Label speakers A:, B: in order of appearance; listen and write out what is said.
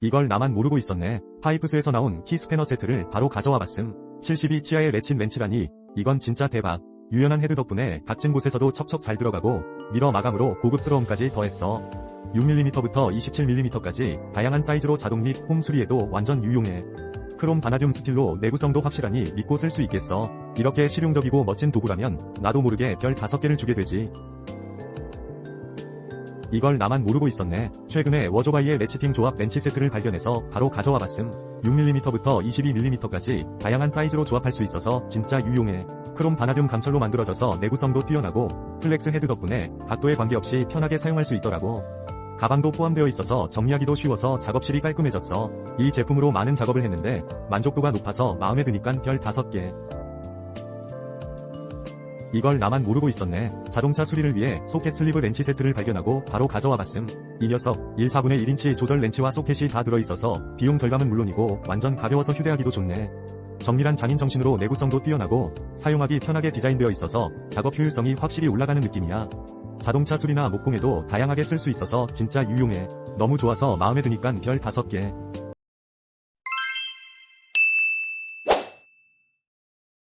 A: 이걸 나만 모르고 있었네. 파이프스에서 나온 키 스패너 세트를 바로 가져와 봤음. 72 치아의 레친 렌치라니 이건 진짜 대박. 유연한 헤드 덕분에 각진 곳에서도 척척 잘 들어가고 미러 마감으로 고급스러움까지 더했어. 6mm부터 27mm까지 다양한 사이즈로 자동 및 홈 수리에도 완전 유용해. 크롬 바나듐 스틸로 내구성도 확실하니 믿고 쓸 수 있겠어. 이렇게 실용적이고 멋진 도구라면 나도 모르게 별 5개를 주게 되지. 이걸 나만 모르고 있었네. 최근에 워조바이의 레치팅 조합 렌치 세트를 발견해서 바로 가져와 봤음. 6mm부터 22mm까지 다양한 사이즈로 조합할 수 있어서 진짜 유용해. 크롬 바나듐 감철로 만들어져서 내구성도 뛰어나고 플렉스 헤드 덕분에 각도에 관계없이 편하게 사용할 수 있더라고. 가방도 포함되어 있어서 정리하기도 쉬워서 작업실이 깔끔해졌어. 이 제품으로 많은 작업을 했는데 만족도가 높아서 마음에 드니깐 별 5개. 이걸 나만 모르고 있었네. 자동차 수리를 위해 소켓 슬리브 렌치 세트를 발견하고 바로 가져와 봤음. 이 녀석 1 4분의 1인치 조절 렌치와 소켓이 다 들어있어서 비용 절감은 물론이고 완전 가벼워서 휴대하기도 좋네. 정밀한 장인 정신으로 내구성도 뛰어나고 사용하기 편하게 디자인되어 있어서 작업 효율성이 확실히 올라가는 느낌이야. 자동차 수리나 목공에도 다양하게 쓸 수 있어서 진짜 유용해. 너무 좋아서 마음에 드니깐 별 5개.